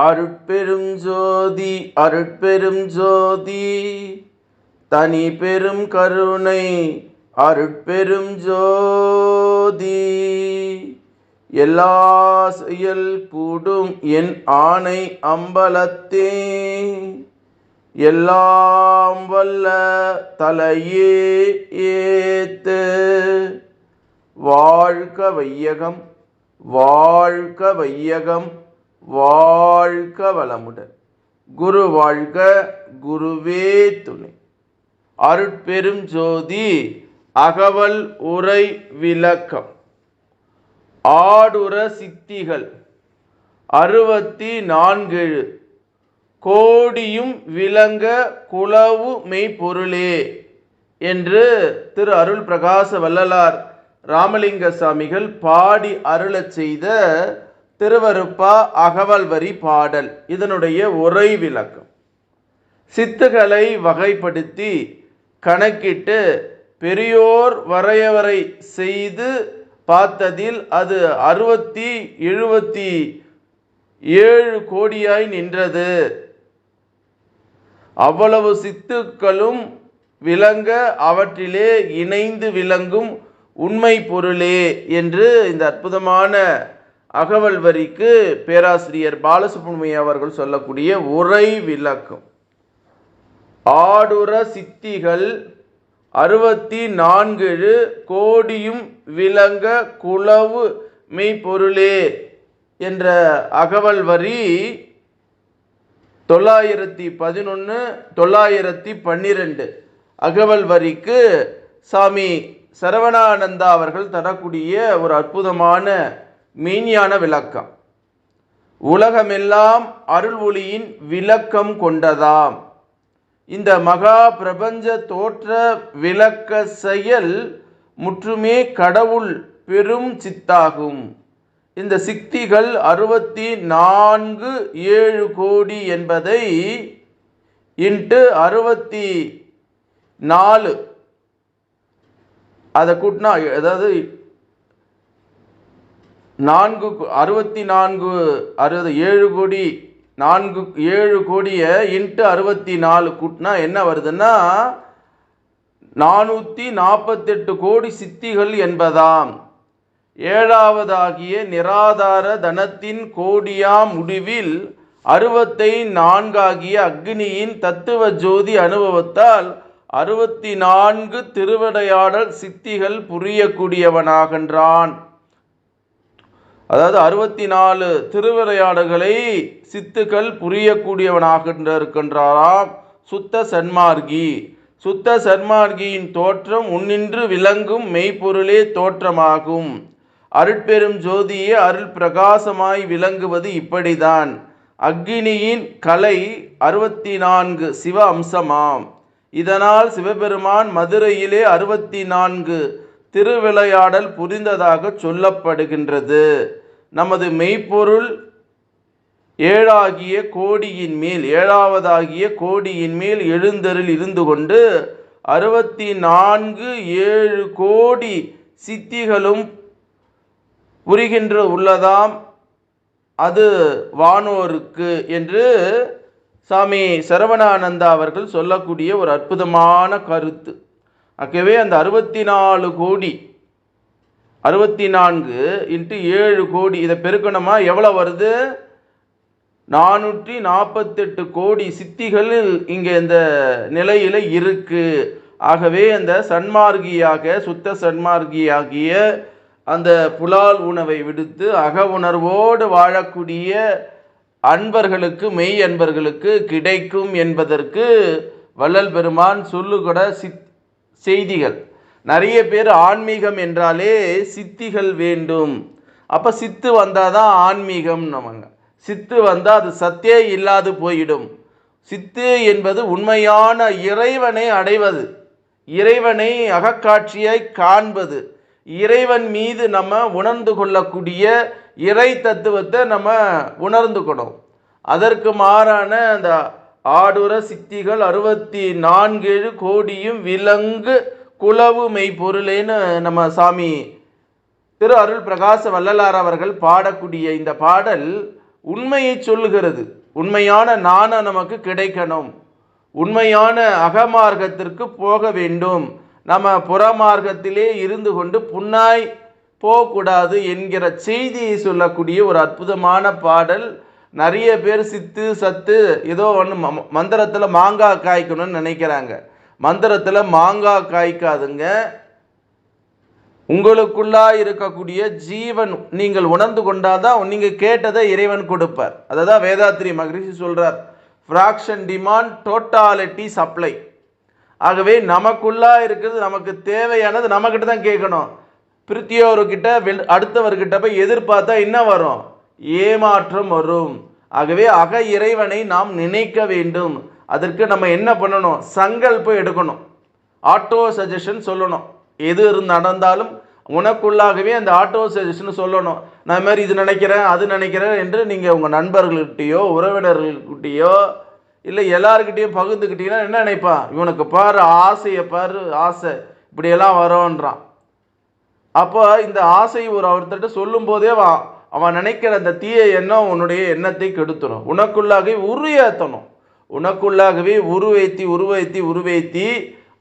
அருட்பெரும் ஜோதி அருட்பெரும் ஜோதி தனி பெரும் கருணை அருட்பெரும் ஜோதி எல்லா செயல் கூடும் என் ஆணை அம்பலத்தே. எல்லாம் வல்ல தலையே ஏத்து. வாழ்க வையகம் வாழ்க வையகம். வாழ்க வளமுடன். குரு வாழ்க குருவே துணை. அருட்பெரும் ஜோதி அகவல் உரை விளக்கம். ஆடுற சித்திகள் அறுபத்தி நான்கு கோடியும் விளங்க குளவு மெய்ப்பொருளே என்று திரு அருள் பிரகாச வள்ளலார் ராமலிங்க சாமிகள் பாடி அருளச் செய்த திருவருப்பா அகவல் வரி பாடல். இதனுடைய உரை விளக்கம். சித்துகளை வகைப்படுத்தி கணக்கிட்டு பெரியோர் வரையவரை செய்து பார்த்ததில் அது அறுபத்தி எழுபத்தி ஏழு கோடியாய் நின்றது. அவ்வளவு சித்துக்களும் விளங்க அவற்றிலே இணைந்து விளங்கும் உண்மை பொருளே என்று இந்த அற்புதமான அகவல் வரிக்கு பேராசிரியர் பாலசுப்ரமணிய அவர்கள் சொல்லக்கூடிய உரை விளக்கம். ஆடுற சித்திகள் அறுபத்தி நான்கு கோடியும் விளங்க குளவு மெய்ப்பொருளே என்ற அகவல் வரி தொள்ளாயிரத்தி பதினொன்று தொள்ளாயிரத்தி பன்னிரெண்டு. அகவல் வரிக்கு சாமி சரவணானந்தா அவர்கள் தரக்கூடிய ஒரு அற்புதமான மெய்ஞான விளக்கம். உலகமெல்லாம் அருள் ஒளியின் விளக்கம் கொண்டதாம். இந்த மகா பிரபஞ்ச தோற்ற விளக்க செயல் முற்றுமே கடவுள் பெரும் சித்தாகும். இந்த சித்திகள் அறுபத்தி நான்கு ஏழு கோடி என்பதை இன்ட்டு அறுபத்தி நாலு அதை கூட்டினா அதாவது நான்கு அறுபத்தி நான்கு அறுபது ஏழு கோடி நான்கு ஏழு கோடியை இன்ட்டு அறுபத்தி நாலு கூட்டினா என்ன வருதுன்னா நானூற்றி நாற்பத்தெட்டு கோடி சித்திகள் என்பதாம். ஏழாவதாகிய நிராதார தனத்தின் கோடியா முடிவில் அறுபத்தை நான்காகிய அக்னியின் தத்துவ ஜோதி அனுபவத்தால் அறுபத்தி நான்கு திருவிடையாடல் சித்திகள் புரியக்கூடியவனாகின்றான். அதாவது அறுபத்தி நாலு திருவிளையாடுகளை சித்துக்கள் புரியக்கூடியவனாகின்ற இருக்கின்றாராம் சுத்த சன்மார்கி. சுத்த சன்மார்கியின் தோற்றம் உன்னின்று விளங்கும் மெய்ப்பொருளே தோற்றமாகும். அருட்பெரும் ஜோதியே அருள் பிரகாசமாய் விளங்குவது இப்படிதான். அக்னியின் கலை அறுபத்தி நான்கு சிவ அம்சமாம். இதனால் சிவபெருமான் மதுரையிலே அறுபத்தி நான்கு திருவிளையாடல் புரிந்ததாக சொல்லப்படுகின்றது. நமது மெய்ப்பொருள் ஏழாகிய கோடியின் மேல் ஏழாவதாகிய கோடியின் மேல் எழுந்தரில் இருந்து கொண்டு அறுபத்தி நான்கு ஏழு கோடி சித்திகளும் புரிகின்ற உள்ளதாம். அது வானோருக்கு என்று சாமி சரவணானந்தா அவர்கள் சொல்லக்கூடிய ஒரு அற்புதமான கருத்து. ஆகவே அந்த அறுபத்தி நாலு கோடி அறுபத்தி நான்கு இன்ட்டு ஏழு கோடி இதை பெருக்கணுமா? எவ்வளோ வருது? நானூற்றி நாற்பத்தெட்டு கோடி சித்திகள் இங்கே இந்த நிலையில் இருக்குது ஆகவே அந்த சன்மார்கியாக சுத்த சன்மார்கியாகிய அந்த புலால் உணவை விடுத்து அக உணர்வோடு வாழக்கூடிய அன்பர்களுக்கு மெய் அன்பர்களுக்கு கிடைக்கும் என்பதற்கு வள்ளல் பெருமான் சொல்லுகூட சித் செய்திகள். நிறைய பேர் ஆன்மீகம் என்றாலே சித்திகள் வேண்டும். அப்போ சித்து வந்தால் தான் ஆன்மீகம் நமங்க சித்து வந்தால் அது சத்தே இல்லாது போயிடும். சித்து என்பது உண்மையான இறைவனை அடைவது. இறைவனை அகக்காட்சியை காண்பது. இறைவன் மீது நம்ம உணர்ந்து கொள்ளக்கூடிய இறை தத்துவத்தை நம்ம உணர்ந்துக்கணும். அதற்கு மாறான அந்த ஆடுற சித்திகள் அறுபத்தி நான்கேழு கோடியும் விலங்கு குளவு மெய்ப்பொருளேன்னு நம்ம சாமி திரு அருள் பிரகாச வள்ளலார் அவர்கள் பாடக்கூடிய இந்த பாடல் உண்மையை சொல்லுகிறது. உண்மையான நாணம் நமக்கு கிடைக்கணும். உண்மையான அகமார்க்கத்திற்கு போக வேண்டும். நம்ம புறமார்க்கத்திலே இருந்து கொண்டு புண்ணாய் போகக்கூடாது என்கிற செய்தியை சொல்லக்கூடிய ஒரு அற்புதமான பாடல் நிறைய பேர் சித்து சத்து ஏதோ ஒன்று மந்திரத்தில் மாங்காய் காய்க்கணும்னு நினைக்கிறாங்க. மந்திரத்தில் மாங்காய் காய்க்காதுங்க. உங்களுக்குள்ளா இருக்கக்கூடிய ஜீவன் நீங்கள் உணர்ந்து கொண்டாதான் நீங்கள் கேட்டதை இறைவன் கொடுப்பார். அதை தான் வேதாத்ரி மகரிஷி சொல்கிறார் ஃப்ராக்ஷன் டிமாண்ட் டோட்டாலிட்டி சப்ளை ஆகவே நமக்குள்ளா இருக்கிறது நமக்கு தேவையானது நம்மக்கிட்ட தான் கேட்கணும். பிரித்தியோர்கிட்ட வெ அடுத்தவர்கிட்ட போய் எதிர்பார்த்தா என்ன வரும்? ஏமாற்றம் வரும். ஆகவே அக இறைவனை நாம் நினைக்க வேண்டும். அதற்கு நம்ம என்ன பண்ணணும்? சங்கல்பம் எடுக்கணும். ஆட்டோ சஜஷன் சொல்லணும். எது இருந்து நடந்தாலும் உனக்குள்ளாகவே அந்த ஆட்டோ சஜஷன் சொல்லணும். நான் மாதிரி இது நினைக்கிறேன் அது நினைக்கிறேன் என்று நீங்கள் உங்கள் நண்பர்கள்கிட்டயோ உறவினர்கள்கிட்டயோ இல்லை எல்லாருக்கிட்டேயும் பகிர்ந்துக்கிட்டீங்கன்னா என்ன நினைப்பான்? இவனுக்கு பாரு ஆசையை பாரு ஆசை. இப்படியெல்லாம் வரோன்றான். அப்போ இந்த ஆசை ஒரு ஒருத்தர்கிட்ட சொல்லும் போதே அவன் நினைக்கிற அந்த தீய எண்ணம் உன்னுடைய எண்ணத்தை கெடுத்துடும் உனக்குள்ளாகவே உருவேற்றணும் உனக்குள்ளாகவே உருவேத்தி உருவேத்தி உருவேத்தி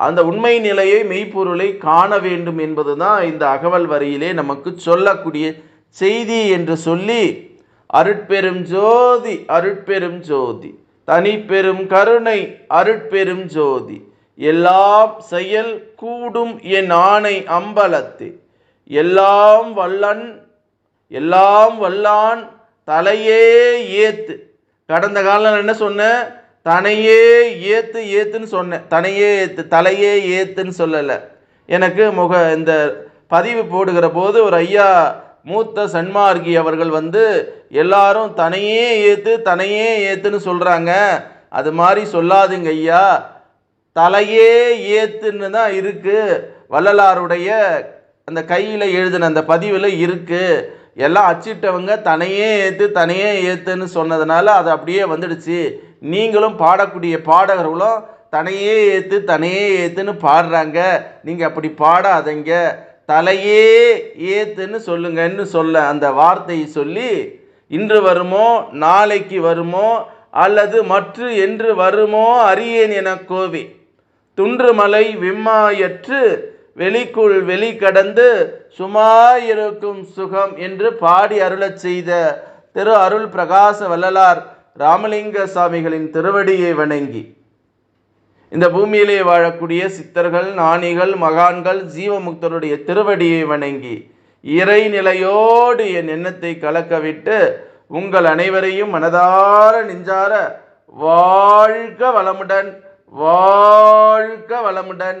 அந்த உண்மை நிலையை மெய்ப்பொருளை காண வேண்டும் என்பது தான் இந்த அகவல் வரியிலே நமக்கு சொல்லக்கூடிய செய்தி என்று சொல்லி அருட்பெரும் ஜோதி அருட்பெரும் ஜோதி. தனிப்பெரும் கருணை அருட்பெரும் ஜோதி. எல்லாம் செயல் கூடும் என் ஆணை அம்பலத்து. எல்லாம் வல்லன் எல்லாம் வல்லான் தலையே ஏத்து. கடந்த காலம் என்ன சொன்னேன் தனையே ஏத்து ஏத்துன்னு சொன்னேன் தனையே ஏத்து தலையே ஏத்துன்னு சொல்லலை. எனக்கு முக இந்த பதிவு போடுகிற போது ஒரு ஐயா மூத்த சன்மார்கி அவர்கள் வந்து எல்லாரும் தனையே ஏத்து தனையே ஏத்துன்னு சொல்றாங்க. அது மாதிரி சொல்லாதுங்க ஐயா. தலையே ஏத்துன்னு தான் இருக்கு. வள்ளலாருடைய அந்த கையில் எழுதின அந்த பதிவில் இருக்குது எல்லாம் அச்சிட்டவங்க தனையே ஏற்று தனையே ஏத்துன்னு சொன்னதுனால அது அப்படியே வந்துடுச்சு. நீங்களும் பாடக்கூடிய பாடகர்களும் தனையே ஏற்று தனையே ஏற்றுன்னு பாடுறாங்க. நீங்கள் அப்படி பாடாதீங்க. தலையே ஏத்துன்னு சொல்லுங்கன்னு சொல்ல அந்த வார்த்தையை சொல்லி இன்று வருமோ நாளைக்கு வருமோ அல்லது மற்ற என்று வருமோ அறியேன் என கோவி. துன்றுமலை விம்மாயற்று வெளிக்குள் வெளி கடந்து சுமாயிருக்கும் சுகம் என்று பாடி அருளச் செய்த திரு அருள் பிரகாச வள்ளலார் ராமலிங்க சாமிகளின் திருவடியை வணங்கி. இந்த பூமியிலே வாழக்கூடிய சித்தர்கள் நாணிகள் மகான்கள் ஜீவமுக்தருடைய திருவடியை வணங்கி இறைநிலையோடு என் எண்ணத்தை கலக்கவிட்டு உங்கள் அனைவரையும் மனதார நெஞ்சார வாழ்க வளமுடன் வாழ்க வளமுடன்.